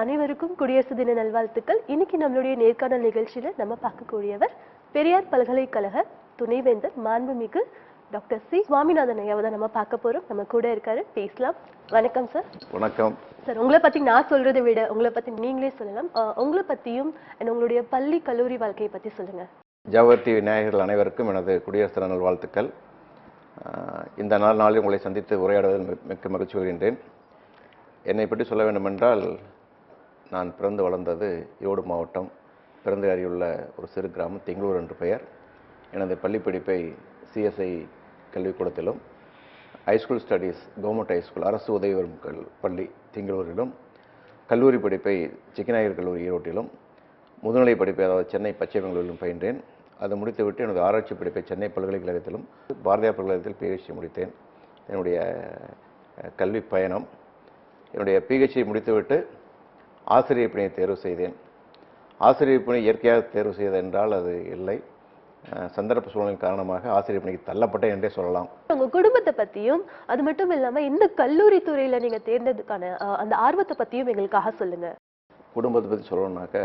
அனைவருக்கும் குடியரசு தின நல்வாழ்த்துக்கள். இன்னைக்கு நம்மளுடைய நேர்காணல் நிகழ்ச்சியில நம்ம பார்க்கக்கூடியவர் பெரியார் பல்கலைக்கழக துணைவேந்தர் மாண்புமிகு டாக்டர் சி. சுவாமிநாதன் ஐயாவை தான் நம்ம பார்க்க போறோம். நம்ம கூட இருக்காரு. பேசலாம். வணக்கம் சார். வணக்கம். சார் உங்களை பத்தி நான் சொல்றதை விட உங்களை பத்தி நீங்களே சொல்லலாம். உங்களை பத்தியும் உங்களுடைய பள்ளி கல்லூரி வாழ்க்கையை பத்தி சொல்லுங்க. ஜவஹர் டிவி நேயர்கள் அனைவருக்கும் எனது குடியரசு தின நல்வாழ்த்துக்கள். ஆஹ் இந்த நாள் நாளில் உங்களை சந்தித்து உரையாடுவதில் மிக்க மகிழ்ச்சி வருகின்றேன் என்னை பற்றி சொல்ல வேண்டுமென்றால் நான் பிறந்து வளர்ந்தது ஈரோடு மாவட்டம். பிறந்து அறியுள்ள ஒரு சிறு கிராமம் திங்களூர் என்று பெயர். எனது பள்ளிப்படிப்பை CSI கல்விக்கூடத்திலும் high school studies government high school அரசு உதவி பெறும் கல் பள்ளி திங்களூரிலும் கல்லூரி படிப்பை சிக்கநாயகர் கல்லூரி ஈரோட்டிலும் முதுநிலை படிப்பை அதாவது சென்னை பச்சை பெங்களூரிலும் பயின்றேன். அதை முடித்துவிட்டு எனது ஆராய்ச்சி படிப்பை சென்னை பல்கலைக்கழகத்திலும் பாரதியார் பல்கலைக்கழகத்தில் பிஹெச்டி முடித்தேன். என்னுடைய கல்வி பயணம் என்னுடைய பிஹெச்டி முடித்துவிட்டு ஆசிரியர் பணியை தேர்வு செய்தேன். ஆசிரியர் பணி இயற்கையாக தேர்வு செய்தது என்றால் அது இல்லை. சந்தர்ப்ப சூழ்நிலை காரணமாக ஆசிரியர் பணிக்கு தள்ளப்பட்டேன் என்றே சொல்லலாம். உங்க குடும்பத்தை பத்தியும் அது மட்டும் இல்லாம இந்த கல்லூரி துறையில நீங்க தேர்ந்ததுக்கான அந்த ஆர்வத்தை பத்தியும் எங்களுக்காக சொல்லுங்க. குடும்பத்தை பற்றி சொல்லணுன்னாக்க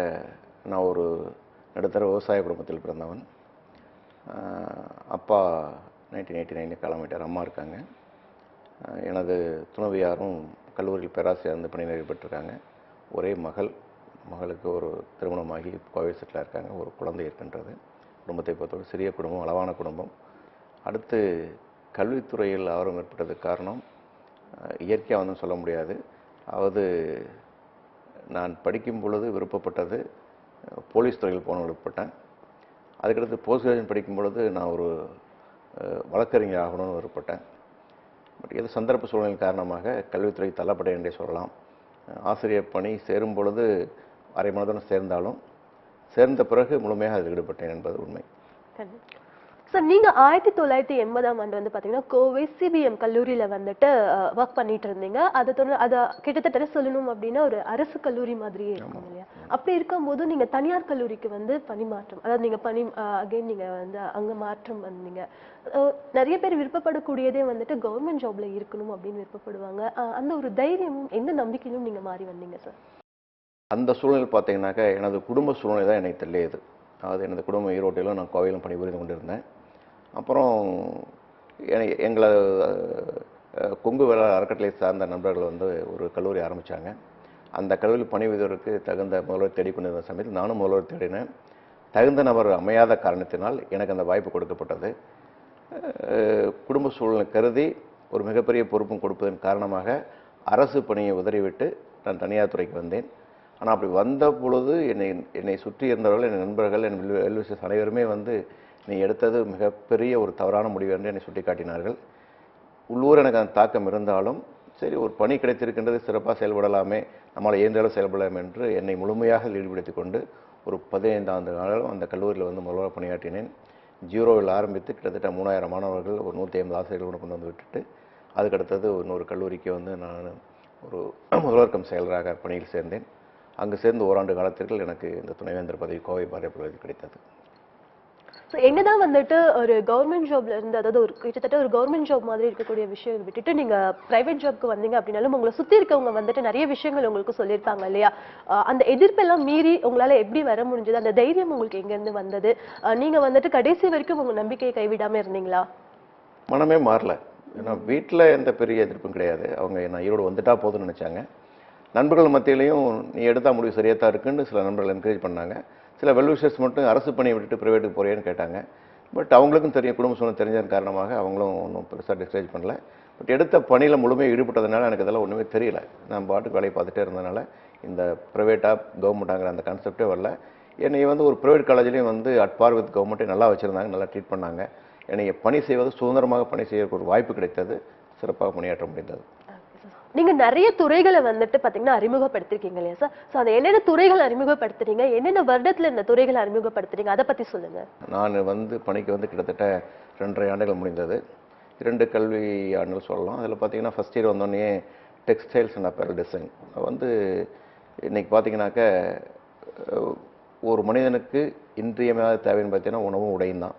நான் ஒரு நடுத்தர விவசாய குடும்பத்தில் பிறந்தவன். அப்பா நைன்டீன் எயிட்டி நைனில் கிளம்பிட்டார் அம்மா இருக்காங்க. எனது துணைவியாரும் கல்லூரியில் பேராசிரியர் இருந்து பணி நிறைவு பெற்றிருக்காங்க ஒரே மகள் மகளுக்கு ஒரு திருமணமாகி கோவை செட்டில் இருக்காங்க. ஒரு குழந்தை இருக்கின்றது. குடும்பத்தை பொறுத்தவரை சிறிய குடும்பம் அளவான குடும்பம். அடுத்து கல்வித்துறையில் ஆர்வம் ஏற்பட்டதுக்கு காரணம் இயற்கையாக வந்து சொல்ல முடியாது. அதாவது நான் படிக்கும் பொழுது விருப்பப்பட்டது போலீஸ் துறையில் போன விருப்பப்பட்டேன். அதுக்கடுத்து போஸ்ட் கிராஜுவேட் படிக்கும் பொழுது நான் ஒரு வழக்கறிஞர் ஆகணும்னு விருப்பப்பட்டேன். பட் ஏதோ சந்தர்ப்ப சூழ்நிலை காரணமாக கல்வித்துறை தள்ளப்பட என்றே சொல்லலாம். ஆசிரியர் பணி சேரும் பொழுது அரை மனதுடன் சேர்ந்தாலும் சேர்ந்த பிறகு முழுமையாக அதில் ஈடுபட்டேன் என்பது உண்மை. சார் நீங்க ஆயிரத்தி தொள்ளாயிரத்தி எண்பதாம் ஆண்டு வந்து பாத்தீங்கன்னா கோவை சிபிஎம் கல்லூரியில வந்துட்டு ஒர்க் பண்ணிட்டு இருந்தீங்க அதை தொடர்ந்து அதை கிட்டத்தட்ட சொல்லணும் அப்படின்னா ஒரு அரசு கல்லூரி மாதிரியே இருக்கும் இல்லையா? அப்படி இருக்கும்போது நீங்க தனியார் கல்லூரிக்கு வந்து பணிமாற்றம் அதாவது நீங்க பணி அகைன் நீங்க வந்து அங்க மாற்றம் வந்தீங்க. நிறைய பேர் விருப்பப்படக்கூடியதே வந்துட்டு கவர்மெண்ட் ஜாப்ல இருக்கணும் அப்படின்னு விருப்பப்படுவாங்க. அந்த ஒரு தைரியமும் எந்த நம்பிக்கையிலும் நீங்க மாறி வந்தீங்க சார் அந்த சூழ்நிலை பார்த்தீங்கன்னாக்கா எனது குடும்ப சூழ்நிலை தான் என்னை தள்ளியது. அதாவது எனது குடும்பம் ஈரோட்டிலும் நான் கோவையிலும் பணிபுரிந்து கொண்டிருந்தேன். அப்புறம் எங்களை கொங்கு வேளாண் அறக்கட்டளை சார்ந்த நண்பர்கள் வந்து ஒரு கல்லூரி ஆரம்பித்தாங்க அந்த கல்லூரியில் பணிபுரிவதற்கு தகுந்த முதல்வர் தேடிக்கொண்டிருந்த சமயத்தில் நானும் முதல்வர் தேடினேன். தகுந்த நபர் அமையாத காரணத்தினால் எனக்கு அந்த வாய்ப்பு கொடுக்கப்பட்டது. குடும்ப சூழ்நிலை கருதி ஒரு மிகப்பெரிய பொறுப்பும் கொடுப்பதன் காரணமாக அரசு பணியை உதறிவிட்டு நான் தனியார் துறைக்கு வந்தேன். ஆனால் அப்படி வந்த பொழுது என்னை என்னை சுற்றி இருந்தவர்கள் என் நண்பர்கள் என் வெல்விசஸ் அனைவருமே வந்து நீ எடுத்தது மிகப்பெரிய ஒரு தவறான முடிவு என்று என்னை சுட்டிக்காட்டினார்கள். உள்ளூர் எனக்கு அந்த தாக்கம் இருந்தாலும் சரி ஒரு பணி கிடைத்திருக்கின்றது சிறப்பாக செயல்படலாமே நம்மளால் இயந்திரம் செயல்படலாம் என்று என்னை முழுமையாக ஈடுபடுத்தி கொண்டு ஒரு பதினைந்து ஆண்டு காலம் அந்த கல்லூரியில் வந்து முதல்வர் பணியாற்றினேன். ஜீரோவில் ஆரம்பித்து கிட்டத்தட்ட மூணாயிரம் மாணவர்கள் ஒரு நூற்றி ஐம்பது ஆசிரியர்கள் கொண்டு வந்து விட்டுட்டு அதுக்கடுத்தது இன்னொரு கல்லூரிக்கு வந்து நான் ஒரு முதல்வர்க்கம் செயலராக பணியில் சேர்ந்தேன். அங்கு சேர்ந்து ஓராண்டு காலத்திற்குள் எனக்கு இந்த துணைவேந்தர் பதவி கோவை பாரதிய கிடைத்தது. ஸோ என்னதான் வந்துட்டு ஒரு கவர்மெண்ட் ஜாப்ல இருந்து அதாவது ஒரு கிட்டத்தட்ட ஒரு கவர்மெண்ட் ஜாப் மாதிரி இருக்கக்கூடிய விஷயம் விட்டுட்டு நீங்க பிரைவேட் ஜாப்க்கு வந்தீங்க அப்படின்னாலும் உங்களை சுத்தி இருக்கவங்க வந்துட்டு நிறைய விஷயங்கள் உங்களுக்கு சொல்லியிருப்பாங்க இல்லையா? அந்த எதிர்ப்பெல்லாம் மீறி உங்களால எப்படி வர முடிஞ்சது? அந்த தைரியம் உங்களுக்கு எங்க இருந்து வந்தது நீங்க வந்துட்டு கடைசி வரைக்கும் உங்க நம்பிக்கையை கைவிடாம இருந்தீங்களா? மனமே மாறல. ஏன்னா வீட்டில் எந்த பெரிய எதிர்ப்பும் கிடையாது. அவங்க நான் ஈரோடு வந்துட்டா போதும்னு நினச்சாங்க. நண்பர்கள் மத்தியிலையும் நீ எடுத்தால் முடிவு சரியாக தான் இருக்குன்னு சில நண்பர்கள் என்கரேஜ் பண்ணாங்க. சில வெல்விஷர்ஸ் மட்டும் அரசு பணியை விட்டுட்டு ப்ரைவேட்டுக்கு போகிறேன்னு கேட்டாங்க. பட் அவங்களுக்கும் தெரியும் குடும்ப சூழ்நிலை தெரிஞ்சதன் காரணமாக அவங்களும் ஒன்றும் பெருசாக டிஸ்கரேஜ் பண்ணல. பட் எடுத்த பணியில் முழுமையாக ஈடுபட்டதுனால எனக்கு இதெல்லாம் ஒன்றுமே தெரியல. நான் பாட்டுக்கு வேலையை பார்த்துட்டே இருந்ததுனால இந்த ப்ரைவேட்டாக கவர்மெண்ட்டாங்கிற அந்த கான்செப்டே வரல. என்னை வந்து ஒரு ப்ரைவேட் காலேஜ்லேயும் வந்து அட் பார் வித் கவர்மெண்ட்டே நல்லா வச்சுருந்தாங்க நல்லா ட்ரீட் பண்ணாங்க. என்னை பணி செய்வது சுதந்திரமாக பணி செய்யறதுக்கு ஒரு வாய்ப்பு கிடைத்தது. சிறப்பாக பணியாற்ற முடிந்தது. நீங்க நிறைய துறைகளை வந்துட்டு பாத்தீங்கன்னா அறிமுகப்படுத்திருக்கீங்க இல்லையா சார் ஸோ அந்த என்னென்ன துறைகள் அறிமுகப்படுத்துறீங்க? என்னென்ன வருடத்துல இந்த துறைகளை அறிமுகப்படுத்துறீங்க? அதை பத்தி சொல்லுங்க. நான் வந்து பணிக்கு வந்து கிட்டத்தட்ட ரெண்டரை ஆண்டுகள் முடிந்தது. இரண்டு கல்வி ஆண்டுகள் சொல்லலாம். அதில் பார்த்தீங்கன்னா ஃபஸ்ட் இயர் வந்தோடனே டெக்ஸ்டைல்ஸ் அண்ட் அப்பேரல் டிசைன் வந்து இன்றைக்கி பார்த்தீங்கன்னாக்க ஒரு மனிதனுக்கு இன்றியமையாத தேவைன்னு பார்த்தீங்கன்னா உணவும் உடையும் தான்.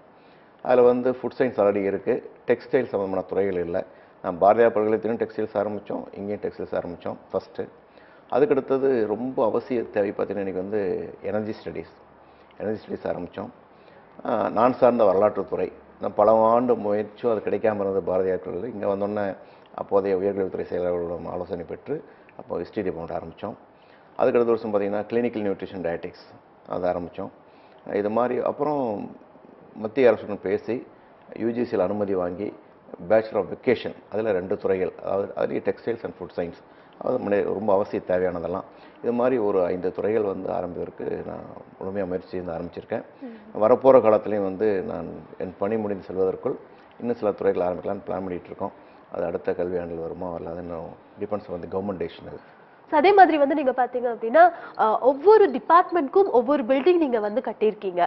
அதில் வந்து ஃபுட் சயின்ஸ் ஆல்ரெடி இருக்குது டெக்ஸ்டைல் சம்மந்தமான துறைகள் இல்லை. நான் பாரதியார் பல்கலைத்திலும் டெக்ஸ்டைல்ஸ் ஆரம்பித்தோம் இங்கேயும் டெக்ஸ்டைல்ஸ் ஆரம்பித்தோம் ஃபஸ்ட்டு அதுக்கடுத்தது ரொம்ப அவசிய தேவை பார்த்தீங்கன்னா இன்றைக்கி வந்து எனர்ஜி ஸ்டடீஸ் எனர்ஜி ஸ்டடீஸ் ஆரம்பித்தோம். நான் சார்ந்த வரலாற்றுத்துறை நான் பல ஆண்டு முயற்சியும் அது கிடைக்காம இருந்தது பாரதியார் கல்லூரி இங்கே வந்தோடனே அப்போதைய உயர்கல்வித்துறை செயலாளர்களிடம் ஆலோசனை பெற்று அப்போ ஹிஸ்ட்ரி டிபார்ட்மெண்ட் ஆரம்பித்தோம். அதுக்கடுத்த வருஷம் பார்த்தீங்கன்னா கிளினிக்கல் நியூட்ரிஷன் டயட்டிக்ஸ் அது ஆரம்பித்தோம். இது மாதிரி அப்புறம் மத்திய அரசுடன் பேசி யூஜிசியில் அனுமதி வாங்கி பேச்சுலர் ஆஃப் வெக்கேஷன் அதில் ரெண்டு துறைகள். அதாவது அதுலேயே டெக்ஸ்டைல்ஸ் அண்ட் ஃபுட் சயின்ஸ் அது முன்னே- ரொம்ப அவசிய தேவையானதெல்லாம். இது மாதிரி ஒரு ஐந்து துறைகள் வந்து ஆரம்பிப்பதற்கு நான் முழுமையாக முயற்சி செய்து ஆரம்பிச்சிருக்கேன். வரப்போகிற காலத்துலேயும் வந்து நான் என் பணி முடிந்து செல்வதற்குள் இன்னும் சில துறைகள் ஆரம்பிக்கலாம்னு பிளான் பண்ணிகிட்டு இருக்கோம். அது அடுத்த கல்வியாண்டில் வருமா வரல அது இன்னும் டிபெண்ட்ஸ் வந்து கவர்மெண்ட் டேஷன் அது. So, அதே மாதிரி வந்து நீங்க பாத்தீங்க அப்படின்னா ஒவ்வொரு டிபார்ட்மெண்ட்க்கும் ஒவ்வொரு பில்டிங் நீங்க வந்து கட்டியிருக்கீங்க.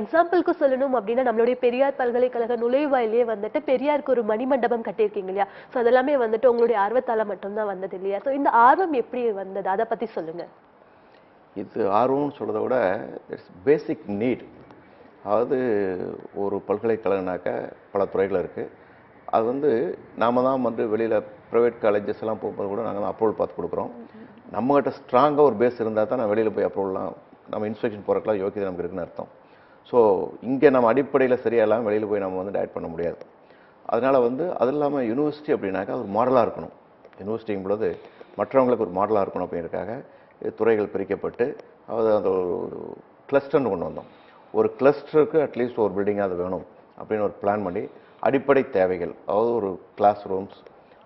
எக்ஸாம்பிளுக்கு சொல்லணும் அப்படின்னா நம்மளுடைய பெரியார் பல்கலைக்கழக நுழைவாயிலேயே வந்துட்டு பெரியாருக்கு ஒரு மணிமண்டபம் கட்டியிருக்கீங்க இல்லையா? ஸோ அதெல்லாமே வந்துட்டு உங்களுடைய ஆர்வத்தால மட்டும்தான் வந்தது இல்லையா? ஸோ இந்த ஆர்வம் எப்படி வந்தது? அதை பத்தி சொல்லுங்க. இது ஆர்வம்னு சொல்றதை விட இட்ஸ் பேசிக் நீட் அதாவது ஒரு பல்கலைக்கழகனாக்க பல துறைகள் இருக்குது அது வந்து நாம தான் வந்து வெளியில் ப்ரைவேட் காலேஜஸ் எல்லாம் போகும்போது கூட நாங்கள் தான் அப்ரூவல் பார்த்து கொடுக்குறோம். நம்மகிட்ட ஸ்ட்ராங்காக ஒரு பேஸ் இருந்தால் தான் நான் வெளியில் போய் அப்ரூவல்லாம் நம்ம இன்ஸ்பெக்ஷன் போகிறக்கெல்லாம் யோக்கியதை நமக்கு இருக்குன்னு அர்த்தம். ஸோ இங்கே நம்ம அடிப்படையில் சரியாகலாம் வெளியில் போய் நம்ம வந்து டயட் பண்ண முடியாது. அதனால் வந்து அது இல்லாமல் யூனிவர்சிட்டி அப்படின்னாக்கா அது ஒரு மாடலாக இருக்கணும். யூனிவர்சிட்டிங்கும் பொழுது மற்றவங்களுக்கு ஒரு மாடலாக இருக்கணும் அப்படிங்கிறதுக்காக இது துறைகள் பிரிக்கப்பட்டு அது அந்த ஒரு கிளஸ்டர்னு கொண்டு வந்தோம். ஒரு கிளஸ்டருக்கு அட்லீஸ்ட் ஒரு பில்டிங்காக அது வேணும் அப்படின்னு ஒரு பிளான் பண்ணி அடிப்படை தேவைகள் அதாவது ஒரு கிளாஸ் ரூம்ஸ்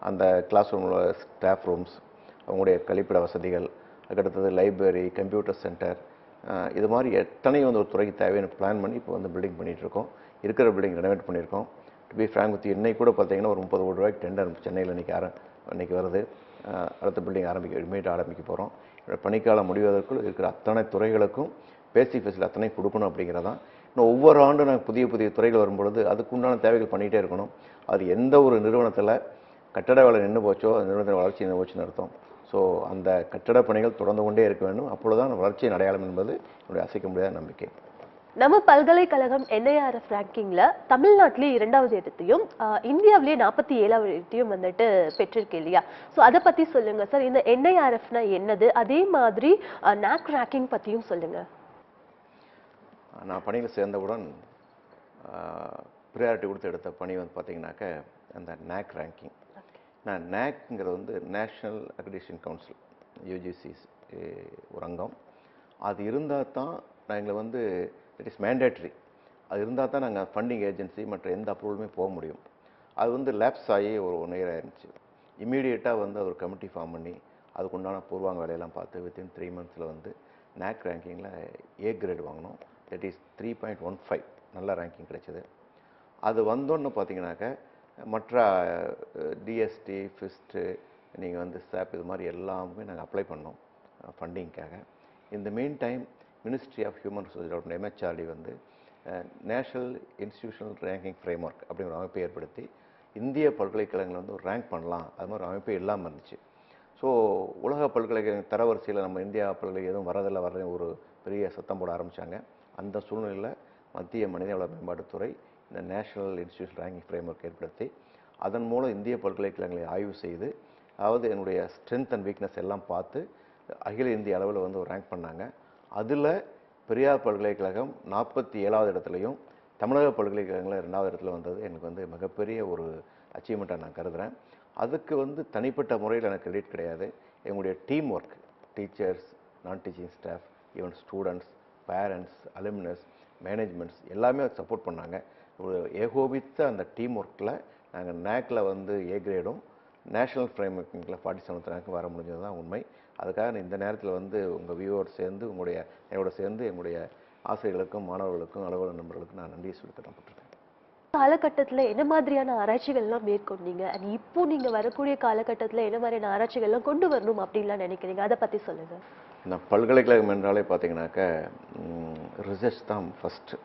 அந்த கிளாஸ் ரூமில் ஸ்டாஃப் ரூம்ஸ் அவங்களுடைய கழிப்பிட வசதிகள் அதுக்கடுத்தது லைப்ரரி கம்ப்யூட்டர் சென்டர் இது மாதிரி எத்தனை வந்து ஒரு துறைக்கு தேவையான பிளான் பண்ணி இப்போ வந்து பில்டிங் பண்ணிகிட்ருக்கோம் இருக்கோம் இருக்கிற பில்டிங் ரெனோவேட் பண்ணியிருக்கோம். டு பி ஃப்ராங்க் வித் இன்னைக்கு கூட பார்த்தீங்கன்னா ஒரு முப்பது கோடி ரூபாய்க்கு டெண்டர் சென்னையில் இன்னைக்கு ஆர இன்றைக்கி வருது. அடுத்த பில்டிங் ஆரம்பிக்க இனிமேட் ஆரம்பிக்க போகிறோம் பணிக்காலம் முடிவதற்குள் இருக்கிற அத்தனை துறைகளுக்கும் பேசிக் ஃபெசிலிட்டி அத்தனை கொடுக்கணும் அப்படிங்கிறதான் இன்னும் ஒவ்வொரு ஆண்டும் நாங்கள் புதிய புதிய துறைகள் வரும்பொழுது அதுக்குண்டான தேவைகள் பண்ணிகிட்டே இருக்கணும். அது எந்த ஒரு நிறுவனத்தில் கட்டட வேலை நின்று போச்சோ அந்த நிறுவனத்தின் வளர்ச்சி நின்று போச்சுன்னு அர்த்தம். ஸோ அந்த கட்டட பணிகள் தொடர்ந்து கொண்டே இருக்க வேண்டும். அப்பொழுதுதான் வளர்ச்சியின் அடையாளம் என்பது என்னுடைய அசைக்க முடியாத நம்பிக்கை. நம்ம பல்கலைக்கழகம் என்ஐஆர்எஃப் ரேங்கிங்ல தமிழ்நாட்டிலே இரண்டாவது இடத்தையும் இந்தியாவிலேயே நாற்பத்தி ஏழாவது இடத்தையும் வந்துட்டு பெற்றிருக்கு இல்லையா? ஸோ அதை பத்தி சொல்லுங்க. சார் இந்த என்ஐஆர்எஃப்னா என்னது? அதே மாதிரி நாக் ரேங்கிங் பத்தியும் சொல்லுங்க. நான் பணியில் சேர்ந்தவுடன் ப்ரியாரிட்டி கொடுத்து எடுத்த பணி வந்து பார்த்தீங்கன்னாக்க அந்த நேக் ரேங்கிங் நான் நேக்ங்கிறது வந்து நேஷ்னல் அக்ரிடேஷன் கவுன்சில் யூஜிசி ஒரு அங்கம். அது இருந்தால் தான் நாங்கள் வந்து இட் இஸ் மேண்டேட்ரி அது இருந்தால் தான் நாங்கள் ஃபண்டிங் ஏஜென்சி மற்ற எந்த அப்ரூவலுமே போக முடியும். அது வந்து லேப்ஸ் ஆகி ஒரு ஒன் இயர் ஆயிருந்துச்சு இமீடியட்டாக வந்து ஒரு கமிட்டி ஃபார்ம் பண்ணி அதுக்குண்டான பூர்வாங்க வேலையெல்லாம் பார்த்து வித்தின் த்ரீ மந்த்ஸில் வந்து நேக் ரேங்கிங்கில் ஏ கிரேட் வாங்கினோம். That is three point one five நல்ல ரேங்கிங் கிடைச்சது. அது வந்தோன்னு பார்த்தீங்கன்னாக்க மற்ற டிஎஸ்டி ஃபிஸ்ட்டு நீங்கள் வந்து ஸ்டாப் இது மாதிரி எல்லாமே நாங்கள் அப்ளை பண்ணோம் ஃபண்டிங்க்காக இந்த main time ministry of human resource development MHRD வந்து நேஷனல் இன்ஸ்டிடியூஷனல் ரேங்கிங் ஃப்ரேம்ஒர்க் அப்படிங்கிற அமைப்பை ஏற்படுத்தி இந்திய பல்கலைக்கழகங்களை வந்து ஒரு ரேங்க் பண்ணலாம் அது மாதிரி ஒரு அமைப்பே இல்லாமல் இருந்துச்சு. ஸோ உலக பல்கலைக்கழக தரவரிசையில் நம்ம இந்தியா பல்கலை எதுவும் வரதில்லை வரதில்லை ஒரு பெரிய சத்தம் போட ஆரம்பித்தாங்க அந்த சூழ்நிலையில் மத்திய மனிதவள மேம்பாட்டுத்துறை இந்த நேஷனல் இன்ஸ்டியூஷன் ரேங்கிங் ஃப்ரேம்ஒர்க் ஏற்படுத்தி அதன் மூலம் இந்திய பல்கலைக்கழகங்களை ஆய்வு செய்து அதாவது என்னுடைய ஸ்ட்ரென்த் அண்ட் வீக்னஸ் எல்லாம் பார்த்து அகில இந்திய அளவில் வந்து ஒரு ரேங்க் பண்ணாங்க. அதில் பெரியார் பல்கலைக்கழகம் நாற்பத்தி ஏழாவது இடத்துலையும் தமிழக பல்கலைக்கழகங்களில் ரெண்டாவது இடத்துல வந்தது. எனக்கு வந்து மிகப்பெரிய ஒரு அச்சீவ்மெண்ட்டாக நான் கருதுகிறேன் அதுக்கு வந்து தனிப்பட்ட முறையில் எனக்கு கிரெடிட் கிடையாது. எங்களுடைய டீம் ஒர்க் டீச்சர்ஸ் நான் teaching staff even students parents alumnus managements எல்லாமே சப்போர்ட் பண்ணாங்க. ஒரு ஏகோபித்த அந்த டீம் ஒர்க்கில் நாங்கள் நேக்கில் வந்து ஏ கிரேடும் நேஷனல் ஃப்ரேம்ஒர்க்கிங்கில் ஃபார்ட்டி செவன்த் ரேங்க் வர முடிஞ்சது தான் உண்மை. அதுக்காக நான் இந்த நேரத்தில் வந்து உங்கள் வியூவோடு சேர்ந்து உங்களுடைய என்னோட சேர்ந்து எங்களுடைய ஆசிரியர்களுக்கும் மாணவர்களுக்கும் அலுவலக நண்பர்களுக்கும் நான் நன்றி சொல்லி காலகட்டத்தில் என்ன மாதிரியான ஆராய்ச்சிகள்லாம் மேற்கொண்டீங்க? அண்ட் இப்போ நீங்கள் வரக்கூடிய காலகட்டத்தில் என்ன மாதிரியான ஆராய்ச்சிகள்லாம் கொண்டு வரணும் அப்படின்லாம் நினைக்கிறீங்க? அதை பற்றி சொல்லுங்கள் இந்த பல்கலைக்கழகம் என்றாலே பார்த்தீங்கன்னாக்க ரிசர்ச் தான் ஃபஸ்ட்டு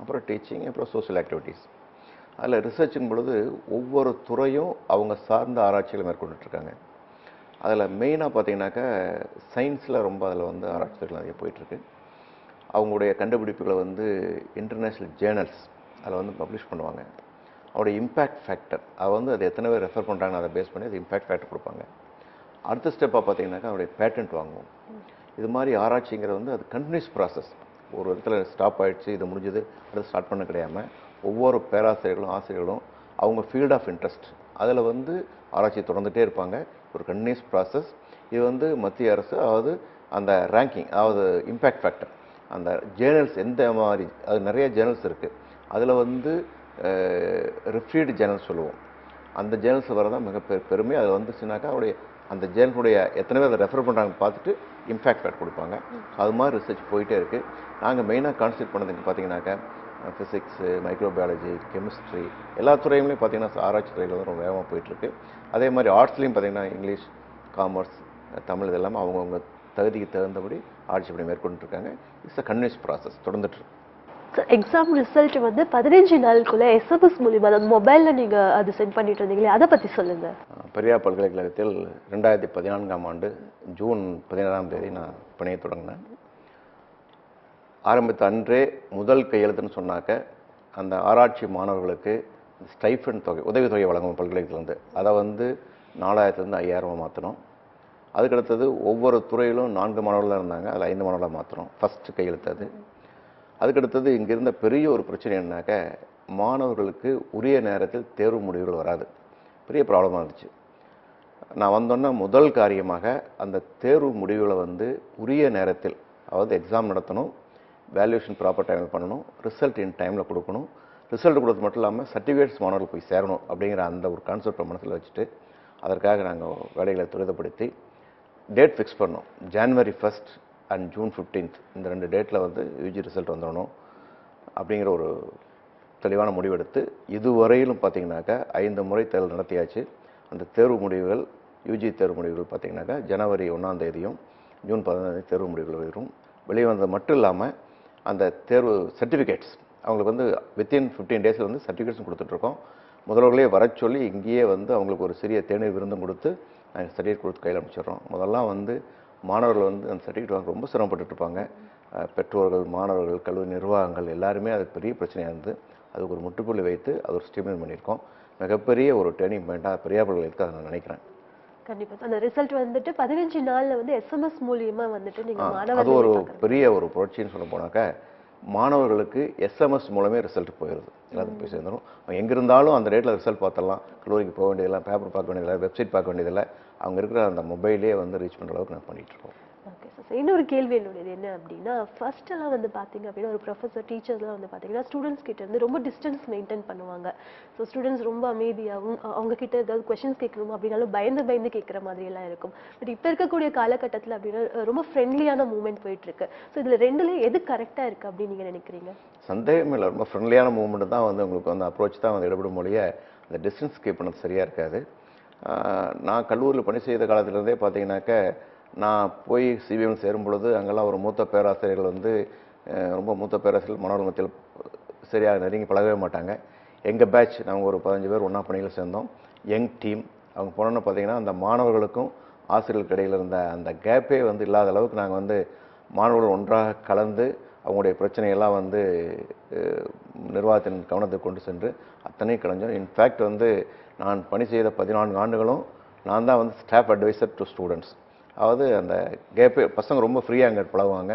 அப்புறம் டீச்சிங் அப்புறம் சோஷியல் ஆக்டிவிட்டீஸ் அதில் ரிசர்ச்சின் பொழுது ஒவ்வொரு துறையும் அவங்க சார்ந்த ஆராய்ச்சிகளை மேற்கொண்டுட்ருக்காங்க. அதில் மெயினாக பார்த்தீங்கன்னாக்கா சயின்ஸில் ரொம்ப அதில் வந்து ஆராய்ச்சிகள் நிறைய போயிட்டுருக்கு அவங்களுடைய கண்டுபிடிப்புகளை வந்து இன்டர்நேஷ்னல் ஜேர்னல்ஸ் அதில் வந்து பப்ளிஷ் பண்ணுவாங்க. அவருடைய இம்பேக்ட் ஃபேக்டர் அதை வந்து அது எத்தனை பேர் ரெஃபர் பண்ணுறாங்கன்னு அதை பேஸ் பண்ணி அது இம்பேக்ட் ஃபேக்டர் கொடுப்பாங்க. அடுத்த ஸ்டெப்பாக பார்த்தீங்கன்னாக்கா அவருடைய பேட்டன்ட் வாங்குவோம். இது மாதிரி ஆராய்ச்சிங்கிறது வந்து அது கண்டினியூஸ் ப்ராசஸ் ஒரு இடத்துல ஸ்டாப் ஆகிடுச்சு இது முடிஞ்சது அதை ஸ்டார்ட் பண்ண கிடையாமல் ஒவ்வொரு பேராசிரியர்களும் ஆசிரியர்களும் அவங்க ஃபீல்ட் ஆஃப் இன்ட்ரெஸ்ட் அதில் வந்து ஆராய்ச்சி தொடர்ந்துகிட்டே இருப்பாங்க. ஒரு கண்டினியூஸ் ப்ராசஸ் இது வந்து மத்திய அரசு அதாவது அந்த ரேங்கிங் அதாவது இம்பேக்ட் ஃபேக்டர் அந்த ஜேர்னல்ஸ் எந்த மாதிரி அது நிறைய ஜேர்னல்ஸ் இருக்குது அதில் வந்து ரிஃப்ரீடு ஜேர்னல்ஸ் சொல்லுவோம். அந்த ஜேர்னல்ஸ் வரதான் மிக பெருமை. அது வந்துச்சுனாக்கா அவருடைய அந்த ஜேர்னலுடைய எத்தனை பேர் அதை ரெஃபர் பண்ணுறாங்கன்னு பார்த்துட்டு இம்பேக்ட் ஃபேக்ட் கொடுப்பாங்க. அது மாதிரி ரிசர்ச் போயிட்டே இருக்குது நாங்கள் மெயினாக கான்சென்ட்ரேட் பண்ணதுக்கு பார்த்தீங்கன்னாக்கா ஃபிசிக்ஸு மைக்ரோபயாலஜி கெமிஸ்ட்ரி எல்லா துறையுமே பார்த்தீங்கன்னா ஆராய்ச்சி துறையில் வந்து ரொம்ப வேகமாக போயிட்டுருக்கு. அதே மாதிரி ஆர்ட்ஸ்லேயும் பார்த்தீங்கன்னா இங்கிலீஷ் காமர்ஸ் தமிழ் இது எல்லாமே அவங்கவுங்க தகுதிக்கு தகுந்தபடி ஆட்சி பணி மேற்கொண்டு இருக்காங்க. இட்ஸ் அ கன்வியூஸ் ப்ராசஸ் தொடர்ந்துட்டு இருக்கு. ஸோ எக்ஸாம் ரிசல்ட் வந்து பதினஞ்சு நாளுக்குள்ளே எஸ்எம்எஸ் மூலிமா அந்த மொபைலில் நீங்கள் அது சென்ட் பண்ணிட்டு இருந்தீங்களே அதை பற்றி சொல்லுங்கள் பெரியார் பல்கலைக்கழகத்தில் ரெண்டாயிரத்தி பதினான்காம் ஆண்டு ஜூன் பதினேழாம் தேதி நான் பணியை தொடங்கினேன். ஆரம்பித்த அன்றே முதல் கையெழுத்துன்னு சொன்னாக்க அந்த ஆராய்ச்சி மாணவர்களுக்கு ஸ்டைஃபன் தொகை உதவித்தொகை வழங்கும் பல்கலைக்கழகத்துலேருந்து. அதை வந்து நாலாயிரத்துலேருந்து ஐயாயிரமாக மாற்றணும் அதுக்கடுத்தது ஒவ்வொரு துறையிலும் நான்கு மாணவர்களாக இருந்தாங்க அதில் ஐந்து மாணவர்களாக மாற்றணும் ஃபஸ்ட்டு கையெழுத்து அது. அதுக்கடுத்தது இங்கே இருந்த பெரிய ஒரு பிரச்சனை என்னன்னாக்க மாணவர்களுக்கு உரிய நேரத்தில் தேர்வு முடிவுகள் வராது. பெரிய ப்ராப்ளமாக இருந்துச்சு. நான் வந்தோன்னே முதல் காரியமாக அந்த தேர்வு முடிவுகளை வந்து உரிய நேரத்தில் அதாவது எக்ஸாம் நடத்தணும் வேல்யூஷன் ப்ராப்பர் டைமில் பண்ணணும் ரிசல்ட் இன் டைமில் கொடுக்கணும். ரிசல்ட் கொடுத்து மட்டும் இல்லாமல் சர்டிஃபிகேட்ஸ் மாணவர்கள் போய் சேரணும் அப்படிங்கிற அந்த ஒரு கான்செப்டை மனசில் வச்சுட்டு அதற்காக நாங்கள் வேலைகளை துரிதப்படுத்தி டேட் ஃபிக்ஸ் பண்ணோம். January first and June 15th இந்த ரெண்டு டேட்டில் வந்து யூஜி ரிசல்ட் வந்துடணும் அப்படிங்கிற ஒரு தெளிவான முடிவெடுத்து இதுவரையிலும் பார்த்தீங்கன்னாக்கா ஐந்து முறை தேர்தல் நடத்தியாச்சு. அந்த தேர்வு முடிவுகள் யூஜி தேர்வு முடிவுகள் பார்த்தீங்கன்னாக்கா ஜனவரி ஒன்றாம் தேதியும் ஜூன் பதினாந்தேதி தேர்வு முடிவுகள் வரும். வெளியே வந்தது மட்டும் இல்லாமல் அந்த தேர்வு சர்டிஃபிகேட்ஸ் அவங்களுக்கு வந்து வித்தின் ஃபிஃப்டீன் டேஸில் வந்து சர்டிஃபிகேட்ஸும் கொடுத்துட்ருக்கோம் முதல்வர்களே வர சொல்லி இங்கேயே வந்து அவங்களுக்கு ஒரு சிறிய தேநீர் விருந்தும் கொடுத்து நாங்கள் சர்டிஃபிகேட் கொடுத்து கையில் அமைச்சிடுறோம் முதல்லாம் வந்து மாணவர்கள் வந்து அந்த சர்டிஃபிகேட் வாங்க ரொம்ப அஹ் பெற்றோர்கள் மாணவர்கள் கல்லூரி நிர்வாகங்கள் எல்லாருமே அது பெரிய பிரச்சனையாக இருந்து அதுக்கு ஒரு முற்றுப்புள்ளி வைத்து அது ஒரு ஸ்டீமெண்ட் பண்ணியிருக்கோம். மிகப்பெரிய ஒரு டேர்னிங் பாயிண்ட்டாக பல்கலைக்கழகத்துக்கு அதை நான் நினைக்கிறேன். கண்டிப்பா. அந்த ரிசல்ட் வந்துட்டு பதினஞ்சு நாள்ல வந்து எஸ்எம்எஸ் மூலியமா வந்துட்டு நீங்க ஆ, அது ஒரு பெரிய ஒரு புரட்சின்னு சொல்ல போனாக்க மாணவர்களுக்கு எஸ்எம்எஸ் மூலமே ரிசல்ட் போயிடுது எல்லாத்துக்கும் போய் சேர்ந்துடும் எங்க இருந்தாலும் அந்த டேட்டில் ரிசல்ட் பார்த்தலாம் கல்லூரிக்கு போக வேண்டியதில்லை பேப்பர் பார்க்க வேண்டியதில்லை வெப்சைட் பார்க்க வேண்டியதில்லை அவங்க இருக்கிற அந்த மொபைலே வந்து ரீச் பண்ணுற அளவுக்கு நான் பண்ணிட்டு இருக்கோம் ஓகே சார் இன்னொரு கேள்வி என்னுடையது என்ன அப்படின்னா ஃபர்ஸ்ட் எல்லாம் வந்து பாத்தீங்க அப்படின்னா ஒரு ப்ரொஃபஸர் டீச்சர்ஸ்லாம் வந்து பாத்தீங்கன்னா ஸ்டூடெண்ட்ஸ் கிட்ட இருந்து ரொம்ப டிஸ்டன்ஸ் மெயின்டைன் பண்ணுவாங்க. ஸோ ஸ்டூடெண்ட்ஸ் ரொம்ப அமைதியாகவும் அவங்க கிட்ட ஏதாவது கொஷின்ஸ் கேட்கணும் அப்படின்னாலும் பயந்து பயந்து கேட்குற மாதிரி எல்லாம் இருக்கும். பட் இப்போ இருக்கக்கூடிய காலகட்டத்தில் அப்படின்னா ரொம்ப ஃப்ரெண்ட்லியான மூவ்மெண்ட் போயிட்டு இருக்கு ஸோ இதுல ரெண்டுலயும் எது கரெக்டா இருக்கு அப்படின்னு நீங்க நினைக்கிறீங்க? சந்தேகமே இல்லை. ரொம்ப ஃப்ரெண்ட்லியான மூவ்மெண்ட் தான் வந்து உங்களுக்கு அந்த அப்ரோச் தான் வந்து இடப்படும் மொழிய அந்த டிஸ்டன்ஸ் கீப் பண்ணது சரியாக இருக்காது. நான் கல்லூரியில் பணி செய்த காலத்திலேருந்தே பார்த்தீங்கன்னாக்க நான் போய் சிபிஎம் சேரும் பொழுது அங்கெல்லாம் ஒரு மூத்த பேராசிரியர்கள் வந்து ரொம்ப மூத்த பேராசிரியர்கள் மாணவர் மத்தியில் சரியாக நெருங்கி பழகவே மாட்டாங்க. எங்கள் பேட்ச் நாங்கள் ஒரு பதினஞ்சு பேர் ஒன்றா பணியில் சேர்ந்தோம். யங் டீம் அவங்க போனோன்னு பார்த்தீங்கன்னா அந்த மாணவர்களுக்கும் ஆசிரியர்களுக்கு இடையில் இருந்த அந்த கேப்பே வந்து இல்லாத அளவுக்கு நாங்கள் வந்து மாணவர்கள் ஒன்றாக கலந்து அவங்களுடைய பிரச்சனையெல்லாம் வந்து நிர்வாகத்தின் கவனத்துக்கு கொண்டு சென்று அத்தனை கலைஞரும் இன்ஃபேக்ட் வந்து நான் பணி செய்த பதினான்கு ஆண்டுகளும் நான் தான் வந்து ஸ்டாஃப் அட்வைசர் டு ஸ்டூடெண்ட்ஸ் அதாவது அந்த கேப்பே பசங்க ரொம்ப ஃப்ரீயாக அங்கே பழகுவாங்க.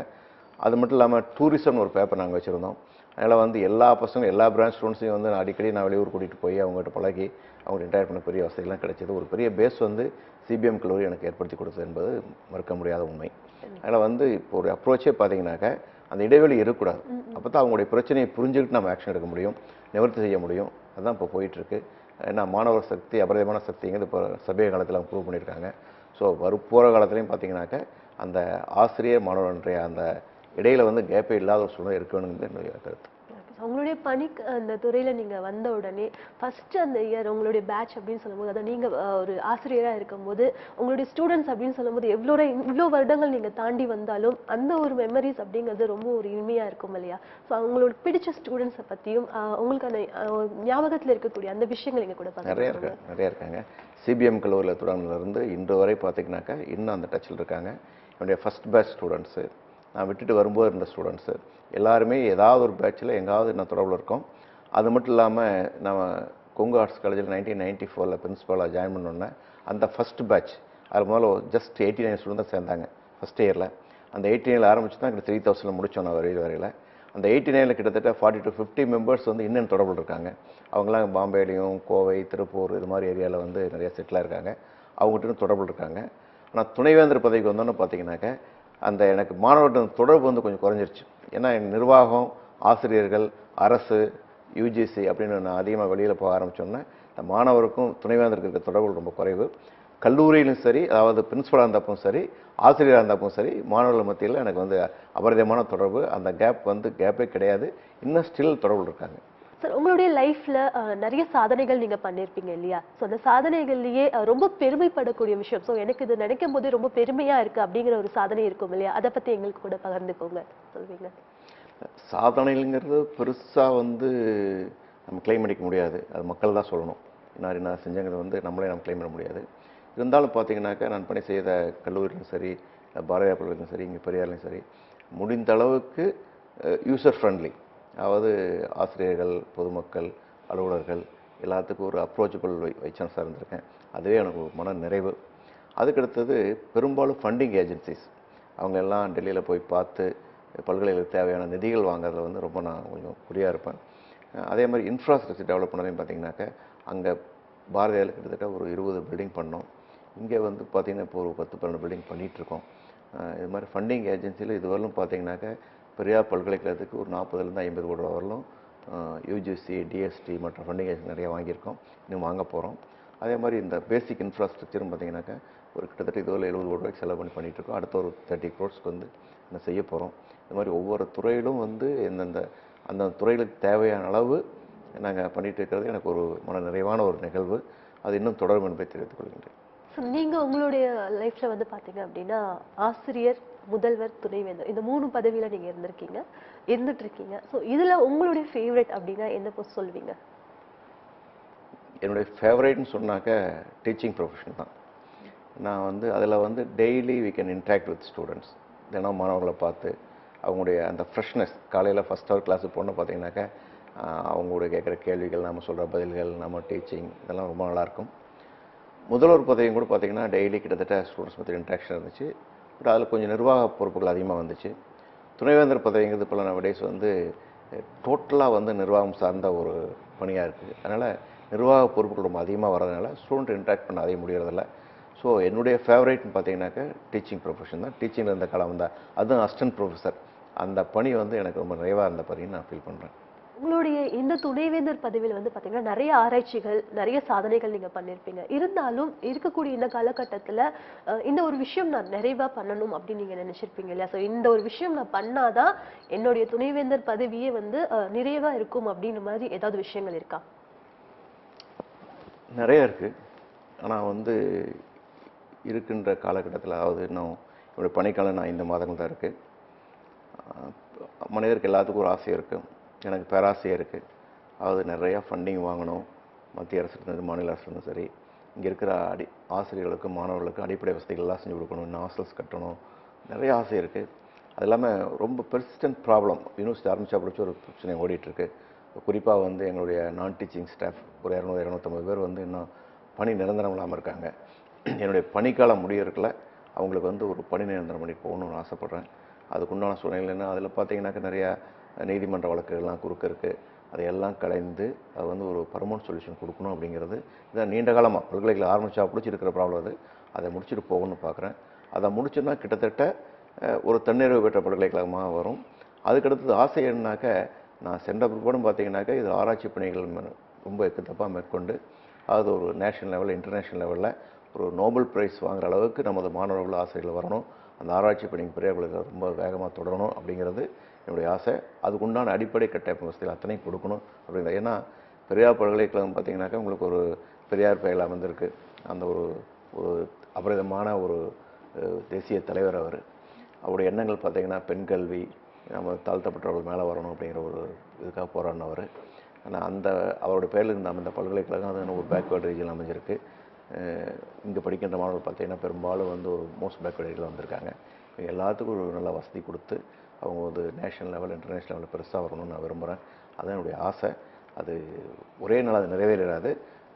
அது மட்டும் இல்லாமல் டூரிசம்னு ஒரு பேப்பர் நாங்கள் வச்சுருந்தோம். அதனால் வந்து எல்லா பசங்களும் எல்லா பிரான்ச் ஸ்டூடெண்ட்ஸையும் வந்து நான் அடிக்கடி நான் வெளியூர் கூட்டிகிட்டு போய் அவங்ககிட்ட பழகி அவங்க இன்டர் பண்ண பெரிய வசதிகள்லாம் கிடைச்சது. ஒரு பெரிய பேஸ் வந்து சிபிஎம் கல்லூரி எனக்கு ஏற்படுத்தி கொடுத்தது என்பது மறுக்க முடியாத உண்மை. அதனால் வந்து இப்போ ஒரு அப்ரோச்சே பார்த்தீங்கன்னாக்க அந்த இடைவெளி இருக்கக்கூடாது. அப்போ தான் அவங்களுடைய பிரச்சனையை புரிஞ்சுக்கிட்டு நம்ம ஆக்ஷன் எடுக்க முடியும். நிவர்த்தி செய்ய முடியும். அதுதான் இப்போ போயிட்டுருக்கு. ஏன்னா மாணவர் சக்தி அபரிதமான சக்திங்கிறது இப்போ சமீப காலத்தில் அவங்க ப்ரூவ் பண்ணியிருக்காங்க. ஸோ வரும் போகிற காலத்துலையும் பார்த்தீங்கன்னாக்க அந்த ஆசிரியர் மாணவனுடைய அந்த இடையில வந்து கேப்பே இல்லாத ஒரு சூழ்நிலை இருக்க வேணுங்கிறது என்னுடைய கருத்து. உங்களுடைய பணிக்கு அந்த துறையில நீங்க வந்த உடனே ஃபர்ஸ்ட் அந்த இயர் உங்களுடைய பேட்ச் அப்படின்னு சொல்லும்போது அதை நீங்க ஒரு ஆசிரியரா இருக்கும்போது உங்களுடைய ஸ்டூடெண்ட்ஸ் அப்படின்னு சொல்லும்போது எவ்வளோ இவ்வளோ வருடங்கள் நீங்க தாண்டி வந்தாலும் அந்த ஒரு மெமரிஸ் அப்படிங்கிறது ரொம்ப ஒரு இனிமையா இருக்கும் இல்லையா? ஸோ அவங்களோட பிடிச்ச ஸ்டூடெண்ட்ஸை பத்தியும் அஹ், உங்களுக்கு அந்த ஞாபகத்தில் இருக்கக்கூடிய அந்த விஷயங்கள் எங்கள் கூட நிறைய இருக்கு இருக்காங்க. நிறைய இருக்காங்க சிபிஎம் கல்லூரியில் தொடங்கினதுலேருந்து இன்று வரை பார்த்தீங்கன்னாக்கா இன்னும் அந்த டச்சில் இருக்காங்க. என்னுடைய ஃபஸ்ட் பேட்ச் ஸ்டூடெண்ட்ஸு நான் விட்டுட்டு வரும்போது இருந்த ஸ்டூடெண்ட்ஸு எல்லாருமே ஏதாவது ஒரு பேட்சில் எங்காவது நான் தொடர்பில் இருக்கோம். அது மட்டும் இல்லாமல் நம்ம கொங்கு ஆர்ட்ஸ் காலேஜில் நைன்டீன் நைன்ட்டி ஃபோரில் பிரின்ஸிபலாக ஜாயின் பண்ணோன்னே அந்த ஃபஸ்ட் பேட்ச் அது முதல்ல ஜஸ்ட் எயிட்டி நைன் ஸ்டூடெண்ட் தான் சேர்ந்தாங்க ஃபஸ்ட் இயரில் அந்த எயிட்டி நைனில் ஆரம்பிச்சு தான் த்ரீ தௌசண்டில் முடித்தோம் நான் வரையில் வரையில். அந்த எயிட்டி நைனில் கிட்டத்தட்ட ஃபார்ட்டி டு ஃபிஃப்டி மெம்பர்ஸ் வந்து இன்னும் தொடர்பில் இருக்காங்க. அவங்களாம் பாம்பேலையும் கோவை திருப்பூர் இது மாதிரி ஏரியாவில் வந்து நிறையா செட்டிலாக இருக்காங்க. அவங்ககிட்ட தொடர்பில் இருக்காங்க. ஆனால் துணைவேந்தர் பதவிக்கு வந்தோன்னு பார்த்தீங்கன்னாக்க அந்த எனக்கு மாணவர்களின் தொடர்பு வந்து கொஞ்சம் குறைஞ்சிருச்சு. ஏன்னா என் நிர்வாகம் ஆசிரியர்கள் அரசு யூஜிசி அப்படின்னு நான் அதிகமாக வெளியில் போக ஆரம்பிச்சோன்னே இந்த மாணவருக்கும் துணைவேந்தருக்கு இருக்க தொடர்பு ரொம்ப குறைவு. கல்லூரியிலும் சரி அதாவது பிரின்ஸிபலாக இருந்தப்பவும் சரி ஆசிரியராக இருந்தப்பவும் சரி மாணவர்கள் மத்தியில் எனக்கு வந்து அபரிதமான தொடர்பு. அந்த கேப் வந்து கேப்பே கிடையாது. இன்னும் ஸ்டில் தொடர்பு இருக்காங்க. சார் உங்களுடைய லைஃப்ல நிறைய சாதனைகள் நீங்க பண்ணிருப்பீங்க இல்லையா? ஸோ அந்த சாதனைகள்லயே ரொம்ப பெருமைப்படக்கூடிய விஷயம். ஸோ எனக்கு இது நினைக்கும் போதே ரொம்ப பெருமையா இருக்கு அப்படிங்கிற ஒரு சாதனை இருக்கும் இல்லையா? அதை பத்தி எங்களுக்கு கூட பகிர்ந்துக்கோங்க. சொல்வீங்க சாதனைங்கிறது பெருசாக வந்து நம்ம கிளைம் பண்ணிக்க முடியாது. அது மக்கள் தான் சொல்லணும். நான் என்ன செஞ்சங்கிறது வந்து நம்மளே நம்ம கிளைம் பண்ண முடியாது. இருந்தாலும் பார்த்தீங்கன்னாக்கா நான் பணி செய்த கல்லூரியிலும் சரி பாரதியார் பல்கலைக்கழகம் சரி இங்கே பெரியார்லையும் சரி முடிந்த அளவுக்கு யூசர் ஃப்ரெண்ட்லி அதாவது ஆசிரியர்கள் பொதுமக்கள் அலுவலர்கள் எல்லாத்துக்கும் ஒரு அப்ரோச்சபிள் சார் இருந்திருக்கேன். அதுவே எனக்கு ஒரு மன நிறைவு. அதுக்கடுத்தது பெரும்பாலும் ஃபண்டிங் ஏஜென்சிஸ் அவங்க எல்லாம் டெல்லியில் போய் பார்த்து பல்கலைகளுக்கு தேவையான நிதிகள் வாங்குறதுல வந்து ரொம்ப நான் கொஞ்சம் குறியாக இருப்பேன். அதே மாதிரி இன்ஃப்ராஸ்ட்ரக்சர் டெவலப் பண்ணதையும் பார்த்தீங்கன்னாக்க அங்கே பாரதியால் கிட்டத்தட்ட ஒரு இருபது பில்டிங் பண்ணோம். இங்கே வந்து பார்த்திங்கன்னா இப்போ ஒரு பத்து பன்னெண்டு பில்டிங் பண்ணிகிட்ருக்கோம் இது மாதிரி ஃபண்டிங் ஏஜென்சியில் இதுவரையிலும் பார்த்தீங்கன்னாக்க பெரியார் பல்கலைக்கழகத்துக்கு ஒரு நாற்பதுலேருந்து ஐம்பது கோடி ரூபா வரலும் யூஜிசி டிஎஸ்டி மற்ற ஃபண்டிங் நிறையா நிறைய வாங்கியிருக்கோம். இன்னும் வாங்க போகிறோம் அதே மாதிரி இந்த பேசிக் இன்ஃப்ராஸ்ட்ரக்சர்னு பார்த்தீங்கன்னாக்கா ஒரு கிட்டத்தட்ட இதுவரை எழுபது கோடி ரூபாய்க்கு செலவு பண்ணி பண்ணிட்டு இருக்கோம் அடுத்த ஒரு தேர்ட்டி க்ரோர்ஸ்க்கு வந்து என்ன செய்ய போகிறோம் இது மாதிரி ஒவ்வொரு துறையிலும் வந்து எந்தெந்த அந்த துறைகளுக்கு தேவையான அளவு நாங்கள் பண்ணிகிட்டு இருக்கிறது எனக்கு ஒரு மன நிறைவான ஒரு நிகழ்வு. அது இன்னும் தொடரும் என்பதை தெரிவித்துக் கொள்கின்றேன். ஸோ நீங்கள் உங்களுடைய லைஃப்பில் வந்து பார்த்தீங்க அப்படின்னா ஆசிரியர் முதல்வர் துணைவேந்தர். இந்த மூணு பதவியில நீங்க இருந்திருக்கீங்க இருந்துட்டு இருக்கீங்க ஸோ இதுல உங்களுடைய ஃபேவரட் அப்படின்னா என்ன போஸ்ட் சொல்வீங்க? என்னுடைய ஃபேவரேட்னு சொன்னாக்க டீச்சிங் ப்ரொஃபஷன் தான். நான் வந்து அதில் வந்து daily we can interact with students தினம் மாணவர்களை பார்த்து அவங்களுடைய அந்த ஃப்ரெஷ்னஸ் காலையில் ஃபஸ்ட் ஹவர் கிளாஸுக்கு போனால் பார்த்தீங்கன்னாக்கா அவங்களுடைய கேட்குற கேள்விகள் நம்ம சொல்கிற பதில்கள் நம்ம டீச்சிங் இதெல்லாம் ரொம்ப நல்லாயிருக்கும் முதல்வர் பதவியும் கூட பார்த்தீங்கன்னா டெய்லி கிட்டத்தட்ட ஸ்டூடெண்ட்ஸ் மத்திய இன்ட்ராக்ஷன் இருந்துச்சு. பட் அதில் கொஞ்சம் நிர்வாக பொறுப்புகள் அதிகமாக வந்துச்சு. துணைவேந்தர் பதவிங்கிறது இப்போ நவடேஸ் வந்து டோட்டலாக வந்து நிர்வாகம் சார்ந்த ஒரு பணியாக இருக்குது அதனால் நிர்வாக பொறுப்புகள் ரொம்ப அதிகமாக வர்றதுனால ஸ்டூடெண்ட் இன்ட்ராக்ட் பண்ண அதிக முடியறதில்ல. ஸோ என்னுடைய ஃபேவரேட்னு பார்த்தீங்கன்னாக்கா டீச்சிங் ப்ரொஃபஷன் தான். டீச்சிங்கில் இருந்த காலம் தான் அதுவும் அசிஸ்டன்ட் ப்ரொஃபஸர் அந்த பணி வந்து எனக்கு ரொம்ப நிறைவாக இருந்த பணின்னு நான் ஃபீல் பண்ணுறேன் உங்களுடைய இந்த துணைவேந்தர் பதவியில் வந்து பார்த்தீங்கன்னா நிறைய ஆராய்ச்சிகள் நிறைய சாதனைகள் நீங்கள் பண்ணியிருப்பீங்க இருந்தாலும் இருக்கக்கூடிய இந்த காலகட்டத்தில் இந்த ஒரு விஷயம் நான் நிறைவாக பண்ணணும் அப்படின்னு நீங்கள் நினச்சிருப்பீங்க இல்லையா? ஸோ இந்த ஒரு விஷயம் நான் பண்ணாதான் என்னுடைய துணைவேந்தர் பதவியே வந்து நிறைவாக இருக்கும் அப்படின்ற மாதிரி ஏதாவது விஷயங்கள் இருக்கா? நிறைய இருக்குது ஆனால் வந்து இருக்கின்ற காலகட்டத்தில் அதாவது இன்னும் என்னுடைய பணிக்காலம் நான் இந்த மாதங்கள் தான் இருக்குது மனிதருக்கு எல்லாத்துக்கும் ஒரு ஆசை இருக்குது எனக்கு பேராசையாக இருக்குது அது நிறையா ஃபண்டிங் வாங்கணும். மத்திய அரசுலேருந்து மாநில அரசுலேருந்து சரி. இங்கே இருக்கிற அடி ஆசிரியர்களுக்கும் மாணவர்களுக்கும் அடிப்படை வசதிகள்லாம் செஞ்சு கொடுக்கணும். இன்னும் ஹாஸ்டல்ஸ் கட்டணும். நிறைய ஆசை இருக்குது அது இல்லாமல் ரொம்ப பெர்சிஸ்டன்ட் ப்ராப்ளம் யூனிவர்சிட்டி ஆரம்பித்தா பிடிச்ச ஒரு பிரச்சனை ஓடிட்டுருக்கு. குறிப்பாக வந்து எங்களுடைய நான் டீச்சிங் ஸ்டாஃப் ஒரு இரநூறு இரநூத்தம்பது பேர் வந்து இன்னும் பணி நிரந்தரம் இல்லாமல் இருக்காங்க. என்னுடைய பணிக்காலம் முடியறதுக்குள்ள அவங்களுக்கு வந்து ஒரு பணி நிரந்தரம் பண்ணி போகணும்னு ஆசைப்பட்றேன். அதுக்குண்டான சூழ்நிலைன்னா அதில் பார்த்தீங்கன்னாக்கா நிறையா நீதிமன்ற வழக்குகள்லாம் குறுக்க இருக்குது அதையெல்லாம் கலைந்து அது வந்து ஒரு பர்மனன்ட் சொல்யூஷன் கொடுக்கணும் அப்படிங்கிறது. இதான் நீண்ட காலமாக பல்கலைக்கழக ஆரம்பிச்சா பிடிச்சிருக்கிற ப்ராப்ளம் அது. அதை முடிச்சுட்டு போகணும்னு பார்க்குறேன். அதை முடிச்சுன்னா கிட்டத்தட்ட ஒரு தன்னிறைவு பெற்ற பல்கலைக்கழகமாக வரும். அதுக்கடுத்தது ஆசை என்னன்னாக்க நான் சென்ற பிற்பாடும் பார்த்தீங்கன்னாக்கா இது ஆராய்ச்சி பணிகள் ரொம்ப எக்கத்தப்பாக மேற்கொண்டு அது ஒரு நேஷனல் லெவலில் இன்டர்நேஷனல் லெவலில் ஒரு நோபல் பிரைஸ் வாங்குகிற அளவுக்கு நமது மாணவர்கள் ஆசிரியர்கள் வரணும். அந்த ஆராய்ச்சி பணிக்கு பெரியார் அவர்களுக்கு ரொம்ப வேகமாக தொடரணும் அப்படிங்கிறது என்னுடைய ஆசை. அதுக்குண்டான அடிப்படை கட்டமைப்பு வசதிகள் அத்தனையும் கொடுக்கணும் அப்படிங்கிற. ஏன்னா பெரியார் பல்கலைக்கழகம் பார்த்திங்கனாக்கா உங்களுக்கு ஒரு பெரியார் பெயரில் வந்திருக்கு அந்த ஒரு ஒரு அபரிதமான ஒரு தேசிய தலைவர் அவர். அவருடைய எண்ணங்கள் பார்த்தீங்கன்னா பெண் கல்வி நம்ம தாழ்த்தப்பட்டவர்கள் மேலே வரணும் அப்படிங்கிற ஒரு இதுக்காக போராடினவர். ஆனால் அந்த அவருடைய பேரில் இருந்த அந்த பல்கலைக்கழகம் அது ஒரு பேக்வேர்டு ரீஜியன் அமைஞ்சிருக்கு. இங்கே படிக்கின்ற மாணவர்கள் பார்த்தீங்கன்னா பெரும்பாலும் வந்து ஒரு மோஸ்ட் பேக்வேர்டு ரீஜியில் வந்திருக்காங்க. எல்லாத்துக்கும் ஒரு நல்ல வசதி கொடுத்து அவங்க ஒரு நேஷனல் லெவல் இன்டர்நேஷனல் லெவலில் பெருசாக வரணும்னு நான் விரும்புகிறேன் அதான் என்னுடைய ஆசை. அது ஒரே நாள் அது நிறைவேறாது.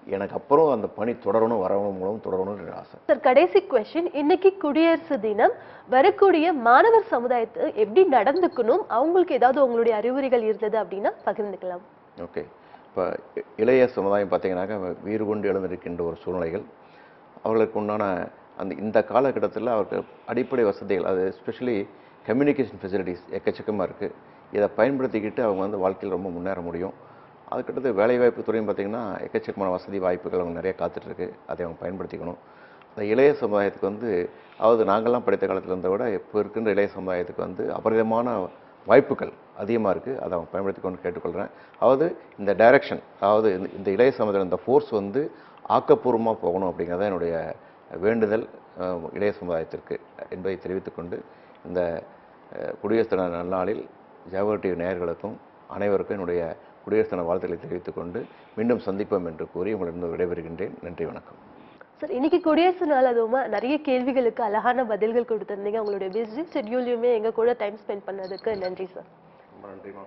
எனக்கு அப்புறம் அந்த பணி தொடரணும் வரவங்க மூலம் தொடரணும்னு ஆசை. சார் கடைசி கொஸ்டின் இன்னைக்கு குடியரசு தினம். வரக்கூடிய மாணவர் சமுதாயத்தை எப்படி நடந்துக்கணும்? அவங்களுக்கு ஏதாவது உங்களுடைய அறிவுரைகள் இருந்தது அப்படின்னா பகிர்ந்துக்கலாம். ஓகே. இப்போ இளைய சமுதாயம் பார்த்தீங்கன்னாக்கா வீறு கொண்டு எழுந்திருக்கின்ற ஒரு சூழ்நிலைகள். அவர்களுக்கு உண்டான அந்த இந்த காலகட்டத்தில் அவருக்கு அடிப்படை வசதிகள் அது எஸ்பெஷலி கம்யூனிகேஷன் ஃபெசிலிட்டிஸ் எக்கச்சக்கமாக இருக்குது இதை பயன்படுத்திக்கிட்டு அவங்க வந்து வாழ்க்கையில் ரொம்ப முன்னேற முடியும். அதுக்கடுத்து வேலைவாய்ப்பு துறையும் பார்த்திங்கன்னா எக்கச்சக்கமான வசதி வாய்ப்புகள் அவங்க நிறைய காத்துட்ருக்கு. அதை அவங்க பயன்படுத்திக்கணும். அந்த இளைய சமுதாயத்துக்கு வந்து அதாவது நாங்கள்லாம் படித்த காலத்தில் இருந்த விட இப்போ இருக்கின்ற இளைய சமுதாயத்துக்கு வந்து அபரிதமான வாய்ப்புகள் அதிகமாக இருக்குது அதை அவங்க பயன்படுத்திக்கணும்னு கேட்டுக்கொள்கிறேன் அதாவது இந்த டைரக்ஷன் அதாவது இந்த- இந்த இளைய சமுதாயம் இந்த ஃபோர்ஸ் வந்து ஆக்கப்பூர்வமாக போகணும் அப்படிங்கிறது தான் என்னுடைய வேண்டுதல் இளைய சமுதாயத்திற்கு என்பதை தெரிவித்துக்கொண்டு இந்த குடியரசு தின நன்னாளில் ஜவஹர் டிவி நேயர்களுக்கும் அனைவருக்கும் என்னுடைய குடியரசு தின வாழ்த்துக்களை தெரிவித்துக்கொண்டு மீண்டும் சந்திப்போம் என்று கூறி உங்களிடம் விடைபெறுகின்றேன். நன்றி வணக்கம். சார் இன்னைக்கு குடியரசு நாள் அதுவுமா? நிறைய கேள்விகளுக்கு அழகான பதில்கள் கொடுத்திருந்தீங்க. உங்களுடைய பிஸி ஷெட்யூல்லையுமே எங்க கூட டைம் ஸ்பெண்ட் பண்ணதுக்கு நன்றி சார். ரொம்ப நன்றிமா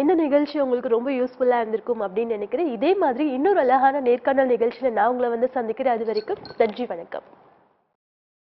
இந்த நிகழ்ச்சி உங்களுக்கு ரொம்ப யூஸ்ஃபுல்லா இருந்திருக்கும் அப்படின்னு நினைக்கிறேன். இதே மாதிரி இன்னொரு அழகான நேர்காணல் நிகழ்ச்சியில நான் உங்களை வந்து சந்திக்கிறேன். அது வரைக்கும் நன்றி வணக்கம்.